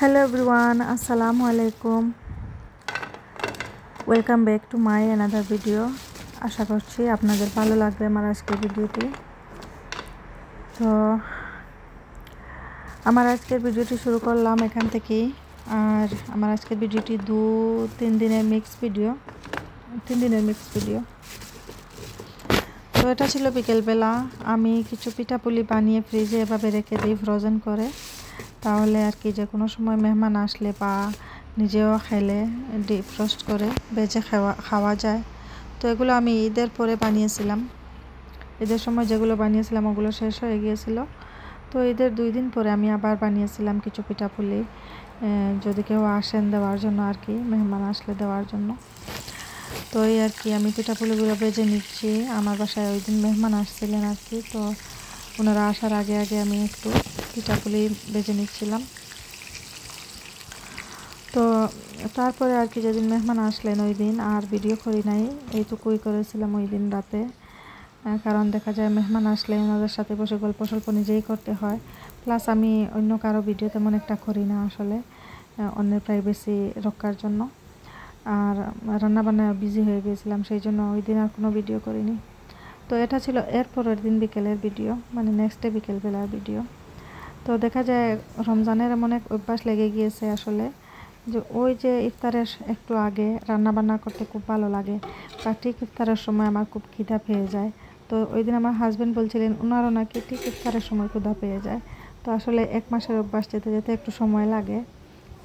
Hello everyone আসসালামু আলাইকুম welcome back to my another video আশা করছি আপনাদের ভালো লাগবে আমার আজকের ভিডিওটি। তো, আমার আজকের ভিডিওটি শুরু করলাম এখান থেকেই। আর আমার আজকের ভিডিওটি দু, তিন দিনের মিক্স ভিডিও তিন দিনের মিক্স ভিডিও তো, এটা ছিল বিকেলবেলা। আমি কিছু পিঠাপুলি বানিয়ে ফ্রিজে এভাবে রেখে দিই ফ্রোজেন করে। তাহলে আর কি যে কোনো সময় মেহমান আসলে বা নিজেও খেলে, ডিপ ফ্রস্ট করে বেজে খাওয়া খাওয়া যায়। তো এগুলো আমি ঈদের পরে বানিয়েছিলাম। ঈদের সময় যেগুলো বানিয়েছিলাম ওগুলো শেষ হয়ে গিয়েছিল। তো ঈদের দুই দিন পরে আমি আবার বানিয়েছিলাম কিছু পিঠাপুলি যদি কেউ আসেন দেওয়ার জন্য আর কি, মেহমান আসলে দেওয়ার জন্য। তো এই আর কি, আমি পিঠাপুলিগুলো বেজে নিচ্ছি। আমার বাসায় ওই দিন মেহমান আসছিলেন আর কি, তো ওনারা আসার আগে আগে আমি একটু পিঠাপুলি বেজে নিচ্ছিলাম। তো তারপরে আর কি যেদিন মেহমান আসলেন ওই দিন আর ভিডিও করি নাই, এইটুকুই করেছিলাম ওই দিন রাতে। কারণ দেখা যায় মেহমান আসলে ওনাদের সাথে বসে গল্প স্বল্প নিজেই করতে হয়। প্লাস আমি অন্য কারও ভিডিও তেমন একটা করি না আসলে অন্যের প্রাইভেসি রক্ষার জন্য। আর রান্নাবান্নায় বিজি হয়ে গিয়েছিলাম, সেই জন্য ওই দিন আর কোনো ভিডিও করিনি। তো এটা ছিল এর পরের দিন বিকেলের ভিডিও মানে নেক্সট ডে বিকেলবেলার ভিডিও তো দেখা যায় রমজানের এমন এক অভ্যাস লেগে গিয়েছে আসলে, যে ওই যে ইফতারের একটু আগে রান্না বান্না করতে খুব ভালো লাগে বা ঠিক ইফতারের সময় আমার খুব খিদা পেয়ে যায়। তো ওই দিন আমার হাজব্যান্ড বলছিলেন ওনারও নাকি ঠিক ইফতারের সময় ক্ষুধা পেয়ে যায়। তো আসলে এক মাসের অভ্যাস যেতে যেতে একটু সময় লাগে।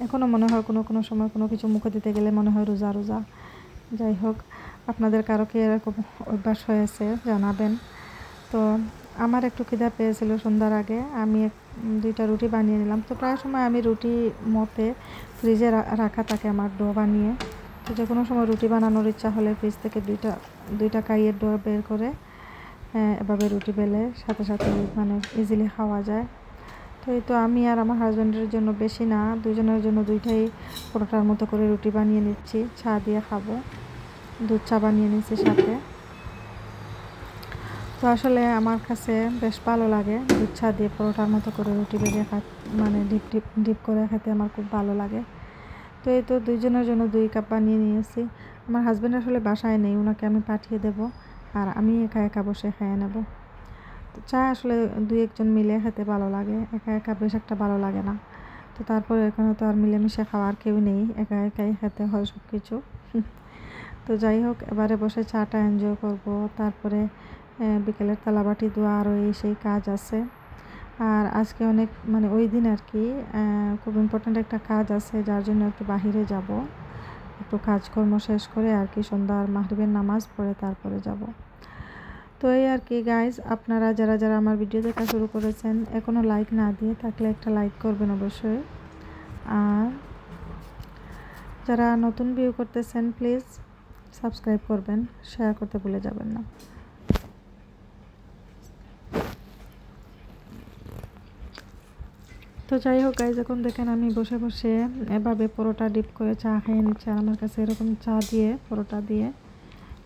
এখনও মনে হয় কোনো কোনো সময় কোনো কিছু মুখে দিতে গেলে মনে হয় রোজা রোজা। যাই হোক, আপনাদের কারও কি এরকম অভ্যাস হয়েছে জানাবেন। তো আমার একটু খিদা পেয়েছিল সন্ধ্যার আগে। আমি দুইটা রুটি বানিয়ে নিলাম। তো প্রায় সময় আমি রুটি মতে ফ্রিজে রাখা থাকে আমার ডো বানিয়ে। তো যে কোনো সময় রুটি বানানোর ইচ্ছা হলে ফ্রিজ থেকে দুইটা দুইটা কাইয়ের ডো বের করে এভাবে রুটি বেলে সাথে সাথে মানে ইজিলি খাওয়া যায়। তো এই তো আমি আর আমার হাজব্যান্ডের জন্য বেশি না দুজনের জন্য দুইটাই পরোটার মতো করে রুটি বানিয়ে নিচ্ছি। চা দিয়ে খাব। দুধ চা বানিয়ে নিচ্ছি সাথে। তো আসলে আমার কাছে বেশ ভালো লাগে। চা দিয়ে পরোটার মতো করে রুটি বেজে খা মানে ডিপ ডিপ ডিপ করে খেতে আমার খুব ভালো লাগে। তো এই তো দুইজনের জন্য দুই কাপ বানিয়ে নিয়েছি। আমার হাজব্যান্ড আসলে বাসায় নেই ওনাকে আমি পাঠিয়ে দেব আর আমি একা একা বসে খেয়ে নেব। তো চা আসলে দুই একজন মিলে খেতে ভালো লাগে, একা একা বেশ একটা ভালো লাগে না। তো তারপরে এখানে তো আর মিলেমিশে খাওয়ার কেউ নেই, একা একাই খেতে হয় সব কিছু তো যাই হোক, এবারে বসে চাটা এনজয় করব, তারপরে বিকেলের তালাবাটি ধোয়া আরও এই সেই কাজ আছে। আর আজকে অনেক মানে ওই দিন আর কি খুব ইম্পর্ট্যান্ট একটা কাজ আছে, যার জন্য একটু বাহিরে যাব। একটু কাজকর্ম শেষ করে আর কি সন্ধ্যার মাহরিবের নামাজ পড়ে তারপরে যাব। তো এই আর কি গাইজ আপনারা যারা যারা আমার ভিডিও দেখা শুরু করেছেন এখনও লাইক না দিয়ে থাকলে একটা লাইক করবেন অবশ্যই। আর যারা নতুন ভিউ করতেছেন প্লিজ সাবস্ক্রাইব করবেন শেয়ার করতে ভুলে যাবেন না। তো যাই হোক গাইজ এখন দেখেন আমি বসে বসে এভাবে পরোটা ডিপ করে চা খেয়ে নিচ্ছি। আর আমার কাছে এরকম চা দিয়ে, পরোটা দিয়ে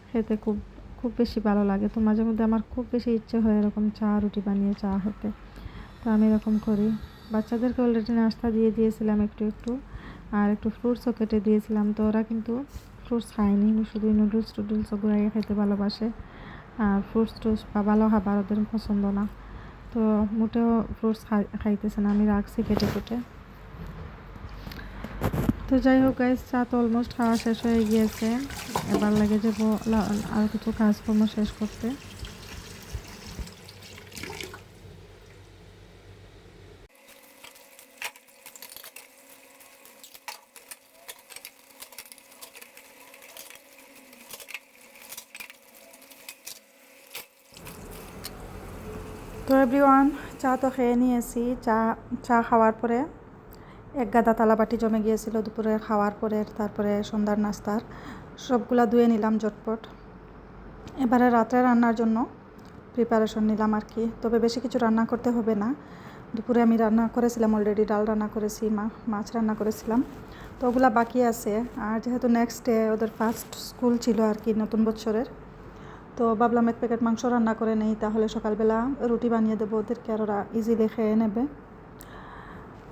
খেতে খুব খুব বেশি ভালো লাগে। তো মাঝে মধ্যে আমার খুব বেশি ইচ্ছে হয় এরকম চা, রুটি বানিয়ে চা হতে তো আমি এরকম করি। বাচ্চাদেরকে অলরেডি নাস্তা দিয়ে দিয়েছিলাম একটু একটু। আর একটু ফ্রুটসও কেটে দিয়েছিলাম। তো ওরা কিন্তু ফ্রুটস খায়নি। শুধু নুডলস টুডলস ঘুরাইয়ে খেতে ভালোবাসে। আর ফ্রুটস টুস বা ভালো খাবার ওদের পছন্দ না। তো মোটেও ফ্রুটস খাইতেছে না, আমি রাখছি কেটে কেটে। তো যাই হোক গাইজ চা তো অলমোস্ট খাওয়া শেষ হয়ে গিয়েছে। এবার লাগে যাব আর কিছু কাজকর্ম শেষ করতে। এভরিওয়ান চা তো খেয়ে নিয়েছি। চা চা খাওয়ার পরে এক গাদা তালাবাটি জমে গিয়েছিল দুপুরে খাওয়ার পরে, তারপরে সন্ধ্যার নাস্তার। সবগুলা ধুয়ে নিলাম জটপট এবারে রাত্রে রান্নার জন্য প্রিপারেশন নিলাম আর কি। তবে বেশি কিছু রান্না করতে হবে না। দুপুরে আমি রান্না করেছিলাম অলরেডি ডাল রান্না করেছি মাছ রান্না করেছিলাম। তো ওগুলা বাকি আছে। আর যেহেতু নেক্সট ডে ওদের ফার্স্ট স্কুল ছিল আর কি, নতুন বছরের তো ভাবলাম এক প্যাকেট মাংস রান্না করে নেই, তাহলে সকালবেলা রুটি বানিয়ে দেবো, ওদেরকে আর ওরা ইজিলি খেয়ে নেবে।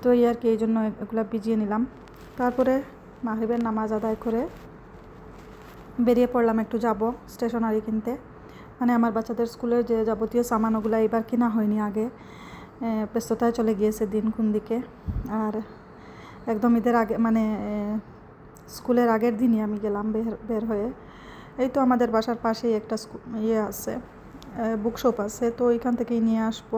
তো এই আর কি, এই জন্য এগুলো ভিজিয়ে নিলাম। তারপরে মাহরিবের নামাজ আদায় করে বেরিয়ে পড়লাম একটু যাব স্টেশনারি কিনতে। মানে আমার বাচ্চাদের স্কুলের যে যাবতীয় সামান, ওগুলো এবার কেনা হয়নি আগে। ব্যস্ততায় চলে গিয়েছে দিন কোন দিকে। আর একদম ঈদের আগে মানে স্কুলের আগের দিনই আমি গেলাম বের বের হয়ে। এই তো আমাদের বাসার পাশেই একটা ইয়ে আছে বুকশপ আছে, তো ওইখান থেকেই নিয়ে আসব।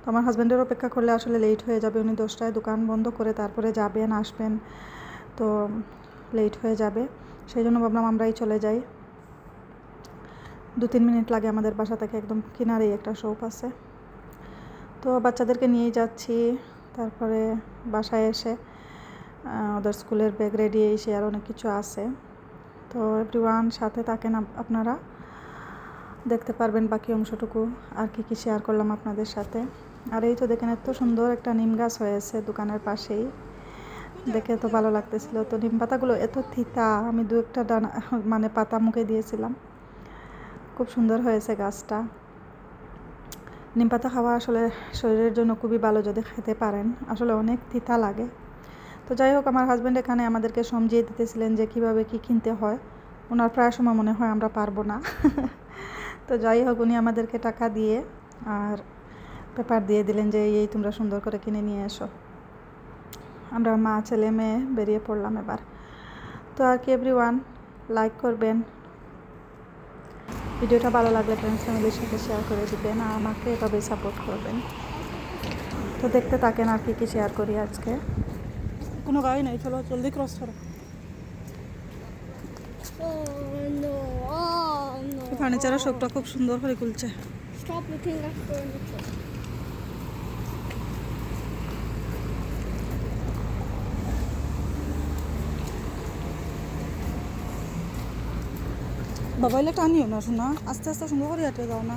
তো আমার হাজব্যান্ডের অপেক্ষা করলে আসলে লেট হয়ে যাবে, উনি দশটায় দোকান বন্ধ করে তারপরে যাবেন, আসবেন, তো লেট হয়ে যাবে। সেই জন্য ভাবলাম আমরাই চলে যাই। দু তিন মিনিট লাগে আমাদের বাসা থেকে একদম কিনারেই একটা শপ আছে। তো বাচ্চাদেরকে নিয়েই যাচ্ছি, তারপরে বাসায় এসে ওদের স্কুলের ব্যাগ রেডি এসে আর অনেক কিছু আছে। তো এভরিওয়ান সাথে থাকেন আপনারা। দেখতে পারবেন বাকি অংশটুকু আর কি কি শেয়ার করলাম আপনাদের সাথে। আর এই তো দেখেন, এত সুন্দর একটা নিম গাছ হয়েছে দোকানের পাশেই। দেখে তো ভালো লাগতেছিল। তো নিম পাতাগুলো এত থিতা, আমি দু একটা ডানা মানে পাতা মুখে দিয়েছিলাম। খুব সুন্দর হয়েছে গাছটা। নিম পাতা খাওয়া আসলে শরীরের জন্য খুবই ভালো যদি খেতে পারেন। আসলে অনেক তিতা লাগে। তো যাই হোক, আমার হাজব্যান্ড এখানে আমাদেরকে সমঝিয়ে দিতেছিলেন যে কীভাবে কি কিনতে হয়। ওনার প্রায় সময় মনে হয় আমরা পারব না। তো যাই হোক, উনি আমাদেরকে টাকা দিয়ে আর পেপার দিয়ে দিলেন যে, এই তোমরা সুন্দর করে কিনে নিয়ে এসো। আমরা মা, ছেলে, মেয়ে বেরিয়ে পড়লাম এবার। তো আর কি এভরি ওয়ান লাইক করবেন। ভিডিওটা ভালো লাগলে ফ্রেন্ডস ফ্যামিলির সাথে শেয়ার করে দিবেন আর আমাকে এভাবেই সাপোর্ট করবেন। তো দেখতে থাকেন আর কি কি শেয়ার করি আজকে। কোনো গাড়ি নাই চলো জলদি ক্রস করো. ফার্নিচারের শপটা খুব সুন্দর করে খুলছে Stop looking at furniture. বাবা টানিও না শোনা আস্তে আস্তে সুন্দর করে হেঁটে যাও না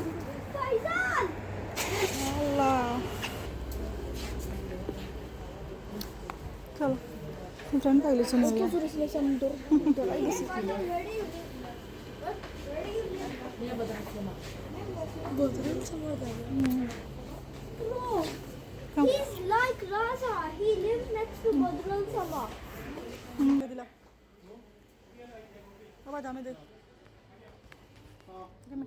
Sen böyle sen öyle. He's like Raza. He lives next to Badral Sama. Dediler. Baba devam edelim. Değil mi?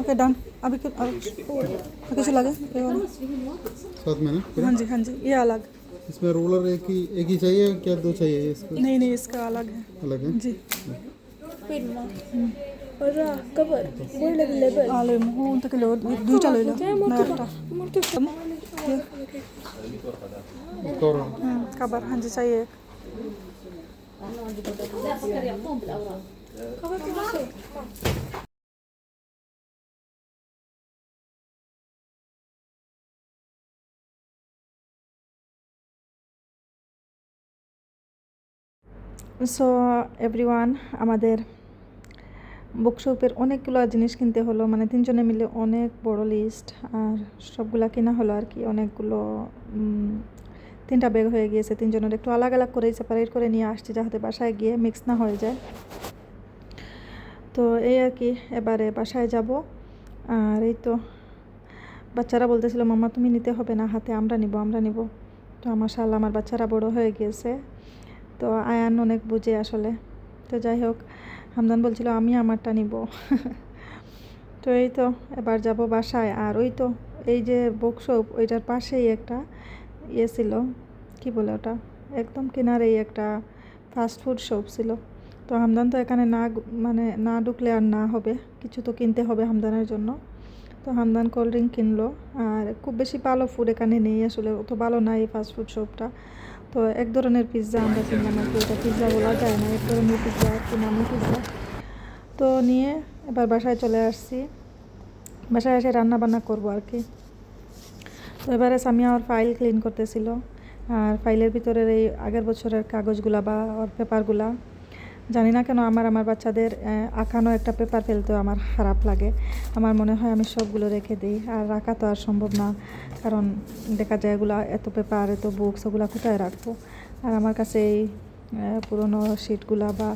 Okay done अभी क्यों कैसे लगे? साथ में ना? हाँ जी हाँ जी ये अलग। इसमें रोलर एक ही एक ही चाहिए क्या दो चाहिए इसको नहीं नहीं इसका अलग है। अलग है? जी। और हाँ, कवर। बोर्ड लगे लेबल आले मो उन तक ले दूटा ले ला। नया मोटे कम कवर तो- तो- तो- हाँ, कवर हाँ जी चाहिए कवर कवर সো এভরিওয়ান আমাদের বুকশপের অনেকগুলো জিনিস কিনতে হলো মানে তিনজনে মিলে অনেক বড় লিস্ট আর সবগুলা কেনা হলো আর কি। অনেকগুলো তিনটা ব্যাগ হয়ে গিয়েছে, তিনজনের একটু আলাদা আলাদা করে সেপারেট করে নিয়ে আসছি, যাতে বাসায় গিয়ে মিক্স না হয়ে যায়। তো এই আর কি, এবারে বাসায় যাব। আর এই তো, বাচ্চারা বলতেছিল মামা তুমি নিতে হবে না, হাতে আমরা নিব আমরা নিব। তো আমার শাল, আমার বাচ্চারা বড় হয়ে গিয়েছে। তো আয়ান অনেক বুঝে আসলে। তো যাই হোক হামদান বলছিল, আমি আমারটা নিব। তো এই তো, এবার যাব বাসায়। আর ওই তো, এই যে বুকশপ ওইটার পাশেই একটা ইয়ে ছিল। কি বলে ওটা? একদম কিনারেই একটা ফাস্ট ফুড শপ ছিল। তো হামদান তো এখানে না মানে না ঢুকলে আর না হবে। কিছু তো কিনতে হবে হামদানের জন্য। তো হামদান কোল্ড ড্রিঙ্ক কিনলো। আর খুব বেশি ভালো ফুড এখানে নেই আসলে, অত ভালো না এই ফাস্ট ফুড শপটা তো এক ধরনের পিৎজা আমরা কিনলাম আর কি, ওটা পিৎজা বলা যায় না, এক ধরনের পিৎজা কি নামি পিৎজা তো নিয়ে এবার বাসায় চলে আসছি। বাসায় এসে রান্না বান্না করব আর কি। তো এবারে সামিয়া ওর ফাইল ক্লিন করতেছিল। আর ফাইলের ভিতরের এই আগের বছরের কাগজগুলা বা ওর পেপারগুলা জানি না কেন আমার আমার বাচ্চাদের আঁকানো একটা পেপার ফেলতেও আমার খারাপ লাগে। আমার মনে হয় আমি সবগুলো রেখে দিই, আর রাখা তো আর সম্ভব না। কারণ দেখা যায় এগুলা এত পেপার এত বুকস ওগুলা কোথায় রাখব? আর আমার কাছে এই পুরনো শিটগুলা বা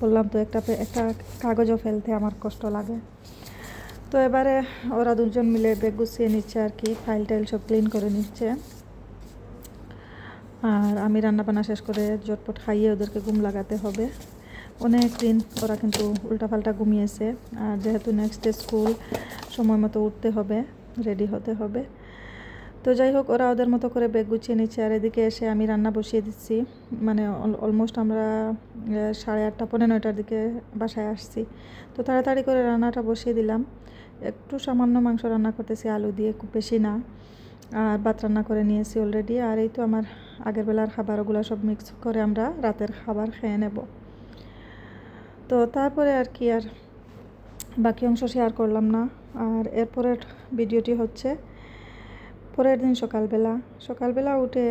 বললাম তো একটা একটা কাগজও ফেলতে আমার কষ্ট লাগে। তো এবারে ওরা দুজন মিলে ব্যাগ গুছিয়ে নিচ্ছে আর কি ফাইল টাইল সব ক্লিন করে নিচ্ছে। আর আমি রান্না বান্না শেষ করে জটপট খাইয়ে ওদেরকে ঘুম লাগাতে হবে। অনেক দিন ওরা কিন্তু উল্টাপাল্টা ঘুমিয়েছে। আর যেহেতু নেক্সট ডে স্কুল সময় মতো উঠতে হবে রেডি হতে হবে। তো যাই হোক, ওরা ওদের মতো করে ব্যাগ গুছিয়ে নিচ্ছে। আর এদিকে এসে আমি রান্না বসিয়ে দিচ্ছি। মানে অলমোস্ট আমরা সাড়ে আটটা পনেরো নয়টার দিকে বাসায় আসছি। তো তাড়াতাড়ি করে রান্নাটা বসিয়ে দিলাম। একটু সামান্য মাংস রান্না করতেছি, আলু দিয়ে, খুব বেশি না। আর ভাত রান্না করে নিয়েছি অলরেডি আর এই তো আমার আগের বেলার খাবার ওগুলো সব মিক্স করে আমরা রাতের খাবার খেয়ে নেব। তো তারপরে আর কি আর বাকি অংশ শেয়ার করলাম না। আর এরপরের ভিডিওটি হচ্ছে পরের দিন সকালবেলা। সকালবেলা উঠে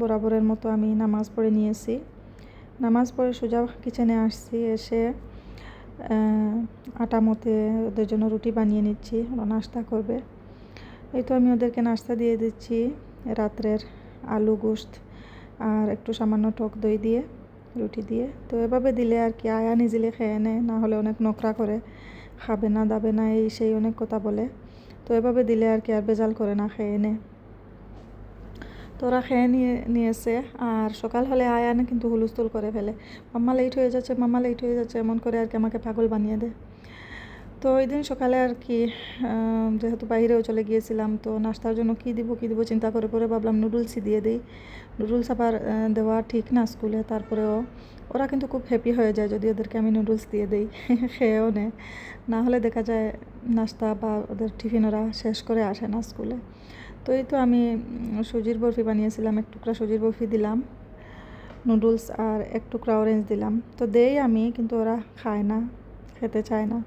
বরাবরের মতো আমি নামাজ পড়ে নিয়েছি। নামাজ পড়ে সোজা কিচেনে আসছি, এসে আটা মতে ওদের জন্য রুটি বানিয়ে নিচ্ছি, ওরা নাস্তা করবে। এই তো আমি ওদেরকে নাস্তা দিয়ে দিচ্ছি, রাত্রের আলু গোস্ত আর একটু সামান্য টক দই দিয়ে। রুটি দিয়ে। তো এভাবে দিলে আর কি, আয়া নিজেলে খেয়ে নেয় না হলে অনেক নোকরা করে খাবে না, দাবে না, এই সেই অনেক কথা বলে। তো এভাবে দিলে আর কি, আর বেজাল করে না, খেয়ে নেয় তোরা খেয়ে নিয়ে, নিয়েছে, আর সকাল হলে আয়া না কিন্তু হুলস্থুল করে ফেলে। মাম্মা লেট হয়ে যাচ্ছে, মাম্মা লেট হয়ে যাচ্ছে, এমন করে আর কি আমাকে পাগল বানিয়ে দেয়। তো ওই দিন সকালে আর কি যেহেতু বাইরেও চলে গিয়েছিলাম, তো নাস্তার জন্য কী দিব কী দিব চিন্তা করে করে ভাবলাম নুডলসই দিয়ে দিই। নুডলস আবার দেওয়া ঠিক না স্কুলে, তারপরেও ওরা কিন্তু খুব হ্যাপি হয়ে যায় যদি ওদেরকে আমি নুডলস দিয়ে দিই, খেয়েও নেয়। না হলে দেখা যায় নাস্তা বা ওদের টিফিন ওরা শেষ করে আসে না স্কুলে। তো এই তো আমি সুজির বরফি বানিয়েছিলাম, এক টুকরা সুজির বরফি দিলাম নুডলস আর এক টুকরা অরেঞ্জ দিলাম। তো দেই আমি, কিন্তু ওরা খায় না, খেতে চায় না।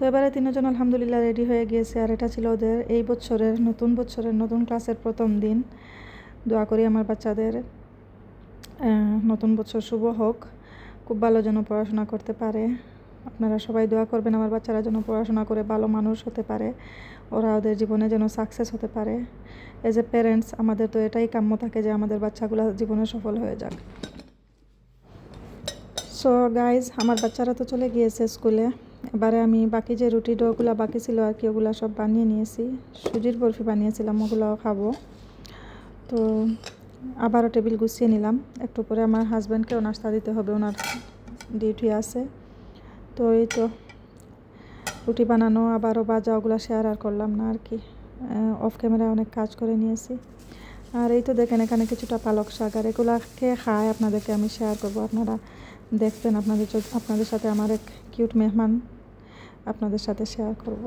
তো এবারে তিনজন আলহামদুলিল্লাহ রেডি হয়ে গিয়েছে আর এটা ছিল ওদের এই বছরের, নতুন বছরের, নতুন ক্লাসের প্রথম দিন। দোয়া করি আমার বাচ্চাদের নতুন বছর শুভ হোক। খুব ভালো যেন পড়াশোনা করতে পারে। আপনারা সবাই দোয়া করবেন আমার বাচ্চারা যেন পড়াশোনা করে ভালো মানুষ হতে পারে। ওরা ওদের জীবনে যেন সাকসেস হতে পারে। এজ এ প্যারেন্টস আমাদের তো এটাই কাম্য থাকে যে আমাদের বাচ্চাগুলো জীবনে সফল হয়ে যাক। সো গাইজ আমার বাচ্চারা তো চলে গিয়েছে স্কুলে এবারে আমি বাকি যে রুটি ডোগুলো বাকি ছিল আর কি, ওগুলো সব বানিয়ে নিয়েছি। সুজির বরফি বানিয়েছিলাম ওগুলোও খাব। তো আবারও টেবিল গুছিয়ে নিলাম। একটু পরে আমার হাজব্যান্ডকেও নাস্তা দিতে হবে, ওনার ডিউটি আছে। তো এই তো, রুটি বানানো, আবারও বাজা, ওগুলো শেয়ার আর করলাম না আর কি। অফ ক্যামেরায় অনেক কাজ করে নিয়েছি। আর এই তো দেখেন, এখানে কিছুটা পালক শাক, আর এগুলাকে খায় আপনাদেরকে আমি শেয়ার করব। আপনারা দেখবেন, আপনাদের আপনাদের সাথে আমার এক কিউট মেহমান আপনাদের সাথে শেয়ার করব।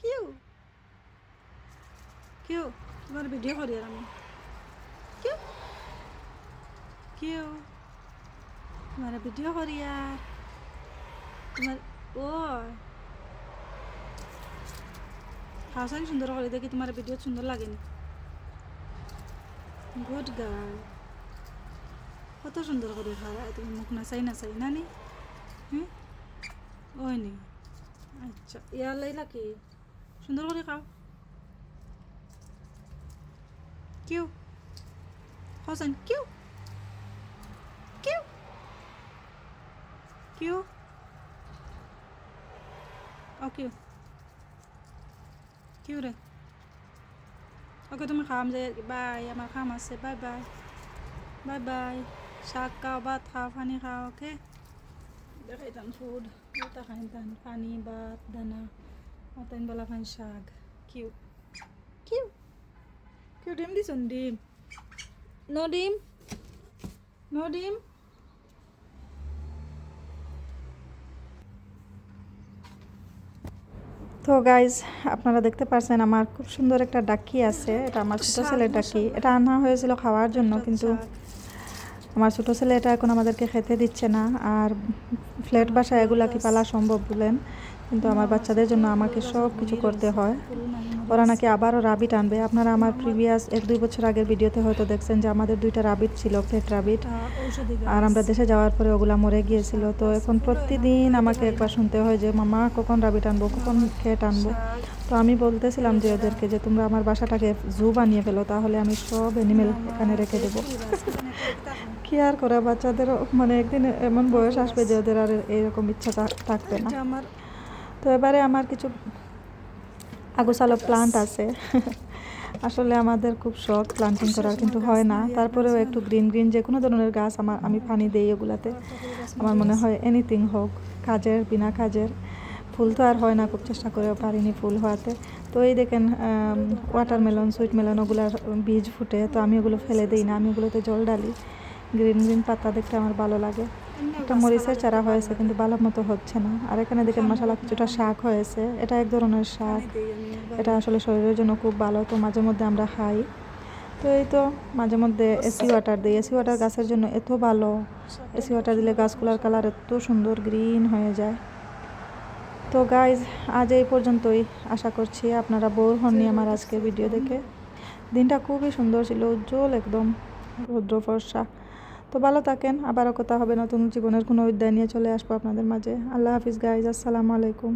কিউ? ভিডিও করি আর আমি। কিউ? কিউ? তোমার ভিডিও করি আর তোমার ও হাসানি সুন্দর করে দেখি তোমার ভিডিও সুন্দর লাগেনি গুড গার্ল কত সুন্দর করে খাওয়া তুমি মুখ নাচাই নাচাই না নি হুম ওই নি আচ্ছা ইয়ার লাইলা কি সুন্দর করে খাও কিউ হোসেন কিউ কিউ কিউ ও কিউ কিউ রে ওকে তুমি খাম যে বাই আমার খাম আছে বাই বাই বাই বাই শাক খাও ভাত খাও পানি খাও ওকে দেখাইতাম ফুড এটা খাইতাম পানি ভাত দানা অতাইন বেলা খান শাক কিউ কিউ কিউ ডিম দিছুন ডিম ন ডিম ন ডিম তো গাইজ আপনারা দেখতে পারছেন আমার খুব সুন্দর একটা ডাকি আছে। এটা আমার ছোটো ছেলের ডাকি। এটা আনা হয়েছিল খাওয়ার জন্য, কিন্তু আমার ছোটো ছেলে এটা এখন আমাদেরকে খেতে দিচ্ছে না। আর ফ্ল্যাট বাসায় এগুলা কি পালা সম্ভব বলেন? কিন্তু আমার বাচ্চাদের জন্য আমাকে সব কিছু করতে হয়। ওরা নাকি আবারও রাবিট আনবে। আপনারা আমার প্রিভিয়াস এক দুই বছর আগের ভিডিওতে হয়তো দেখছেন যে আমাদের দুইটা রাবিট ছিল ফ্লেট রাবিট। আর আমরা দেশে যাওয়ার পরে ওগুলা মরে গিয়েছিল। তো এখন প্রতিদিন আমাকে একবার শুনতে হয় যে মামা কখন রাবিট আনব? কখন খেট আনব? তো আমি বলতেছিলাম যে ওদেরকে যে তোমরা আমার বাসাটাকে জু বানিয়ে ফেলো তাহলে আমি সব অ্যানিমেল এখানে রেখে দেবো। কি আর করা বাচ্চাদেরও মানে একদিন এমন বয়স আসবে যে ওদের আর এরকম ইচ্ছা থাক- থাকবে না। তো এবারে আমার কিছু আগুসালো প্লান্ট আছে। আসলে আমাদের খুব শখ প্লান্টিং করার, কিন্তু হয় না। তারপরেও একটু গ্রিন গ্রিন যে কোনো ধরনের গাছ আমার, আমি পানি দিই এগুলাতে। আমার মনে হয় এনিথিং হোক, কাজের, বিনা কাজের। ফুল তো আর হয় না, খুব চেষ্টা করেও পারিনি ফুল হওয়াতে। তো এই দেখেন ওয়াটারমেলন সুইট মেলন ওগুলার বীজ ফুটে, তো আমি ওগুলো ফেলে দিই না, আমি ওগুলোতে জল ডালি গ্রিন গ্রিন পাতা দেখতে আমার ভালো লাগে। একটা মরিচের চারা হয়েছে, কিন্তু ভালো মতো হচ্ছে না। আর এখানে দেখেন মশালা কিছুটা শাক হয়েছে। এটা এক ধরনের শাক। এটা আসলে শরীরের জন্য খুব ভালো, তো মাঝে মধ্যে আমরা খাই। তো এই তো মাঝে মধ্যে এসি ওয়াটার দিই। এসি ওয়াটার গাছের জন্য এত ভালো। এসি ওয়াটার দিলে গাছগুলোর কালার এত সুন্দর, গ্রিন হয়ে যায়। তো গাইজ আজ এই পর্যন্তই। আশা করছি আপনারা বোর হননি আমার আজকে ভিডিও দেখে। দিনটা খুবই সুন্দর ছিল, উজ্জ্বল একদম। রৌদ্র ফর্সা। তো ভালো থাকেন, আবারও কথা হবে নতুন জীবনের কোনো অধ্যায় নিয়ে চলে আসব আপনাদের মাঝে। আল্লাহ হাফিজ গাইজ আসসালামু আলাইকুম।